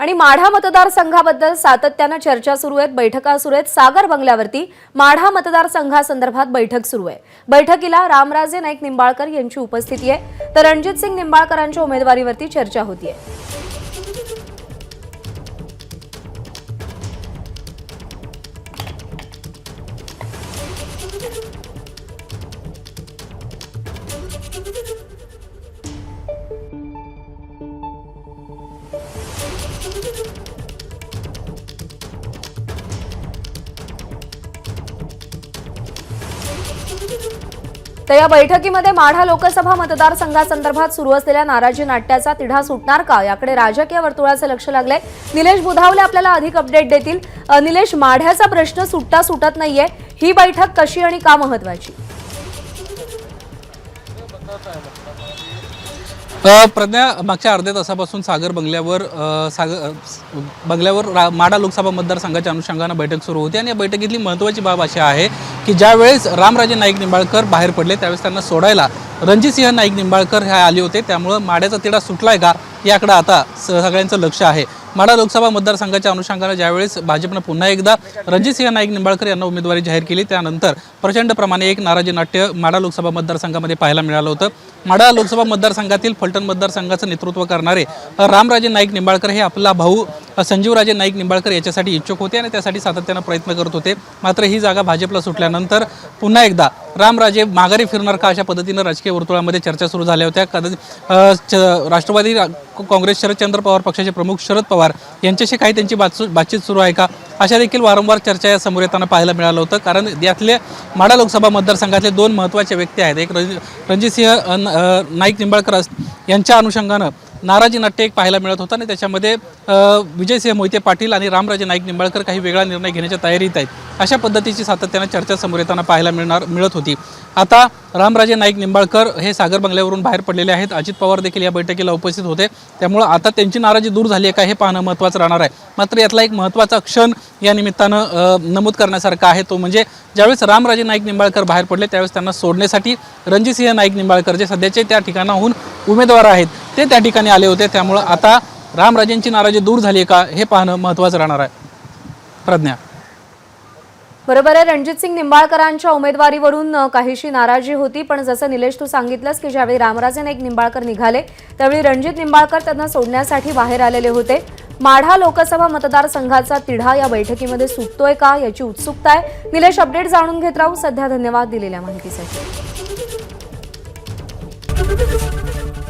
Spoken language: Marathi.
आणि माढा मतदारसंघाबद्दल सातत्यानं चर्चा सुरू आहेत बैठका सुरू आहेत. सागर बंगल्यावरती माढा मतदारसंघासंदर्भात बैठक सुरू आहे. बैठकीला रामराजे नाईक निंबाळकर यांची उपस्थिती आहे. तर रणजित सिंग निंबाळकरांच्या उमेदवारीवरती चर्चा होतीये. तर या बैठकीमध्ये माढा लोकसभा मतदारसंघासंदर्भात सुरू असलेल्या नाराजी नाट्याचा तिढा सुटणार का? याकडे राजकीय वर्तुळाचं लक्ष लागलंय निलेश बुधावले आपल्याला अधिक अपडेट देतील. निलेश माढ्याचा प्रश्न सुटता सुटत नाहीये. ही बैठक कशी आणि का महत्वाची? प्रज्ञा मागच्या अर्ध्या तासापासून सागर बंगल्यावर सागर बंगल्यावर रा माडा लोकसभा मतदारसंघाच्या अनुषंगानं बैठक सुरू होती आणि या बैठकीतली महत्त्वाची बाब अशी आहे की ज्यावेळेस रामराजे नाईक निंबाळकर बाहेर पडले त्यावेळेस त्यांना सोडायला रणजितसिंह नाईक निंबाळकर हे आले होते. त्यामुळं माड्याचा तिढा आहे का याकडं आता स- सगळ्यांचं लक्ष आहे. माडा लोकसभा मतदारसंघाच्या अनुषंगानं ज्यावेळेस भाजपनं पुन्हा एकदा रणजितसिंह नाईक निंबाळकर यांना उमेदवारी जाहीर केली त्यानंतर प्रचंड प्रमाणे एक नाराजी नाट्य माडा लोकसभा मतदारसंघामध्ये पाहायला मिळालं होतं. माडा लोकसभा मतदारसंघातील फलटण मतदारसंघाचं नेतृत्व करणारे रामराजे नाईक निंबाळकर हे आपला भाऊ संजीवराजे नाईक निंबाळकर याच्यासाठी इच्छुक होते आणि त्यासाठी सातत्यानं प्रयत्न करत होते. मात्र ही जागा भाजपला सुटल्यानंतर पुन्हा एकदा रामराजे माघारी फिरणार का अशा पद्धतीनं राजकीय वर्तुळामध्ये चर्चा सुरू झाल्या होत्या? कदाचित च- राष्ट्रवादी काँग्रेस शरदचंद्र पवार पक्षाचे प्रमुख शरद पवार यांच्याशी काही त्यांची बातचू बातचीत सुरू आहे का? अशा देखील वारंवार चर्चा या समोर येताना पाहायला मिळालं होतं. कारण यातले माडा लोकसभा मतदारसंघातले दोन महत्त्वाचे व्यक्ती आहेत. एक रणजितसिंह नाईक निंबाळकर यांच्या अनुषंगानं नाराजी नाट्य एक पाहायला मिळत होता आणि त्याच्यामध्ये विजयसिंह मोहिते पाटील आणि रामराजे नाईक निंबाळकर काही वेगळा निर्णय घेण्याच्या तयारीत आहेत. अशा पद्धतीची सातत्यानं चर्चा समोर येताना पाहायला मिळणार मिळत होती. आता रामराजे नाईक निंबाळकर हे सागर बंगल्यावरून बाहेर पडलेले आहेत. अजित पवार देखील या बैठकीला उपस्थित होते. त्यामुळं आता त्यांची नाराजी दूर झाली आहे का हे पाहणं महत्त्वाचं राहणार आहे. मात्र यातला एक महत्त्वाचा क्षण या निमित्तानं नमूद करण्यासारखा आहे तो म्हणजे ज्यावेळेस रामराजे नाईक निंबाळकर बाहेर पडले त्यावेळेस त्यांना सोडण्यासाठी रणजितसिंह नाईक निंबाळकर जे सध्याचे त्या ठिकाणाहून उमेदवार आहेत ते त्या ठिकाणी आले होते. त्यामुळं आता रामराजेंची नाराजी दूर झाली आहे का हे पाहणं महत्त्वाचं राहणार आहे. प्रज्ञा. बरोबर आहे. रणजित सिंग निंबाळकरांच्या उमेदवारीवरून काहीशी नाराजी होती पण जसं निलेश तू सांगितलंस की ज्यावेळी रामराजे नाईक निंबाळकर निघाले त्यावेळी रणजित निंबाळकर त्यांना सोडण्यासाठी बाहेर आलेले होते. माढा लोकसभा मतदारसंघाचा तिढा या बैठकीमध्ये सुटतोय का याची उत्सुकता आहे. निलेश अपडेट जाणून घेत राहू. सध्या धन्यवाद दिलेल्या माहितीसाठी.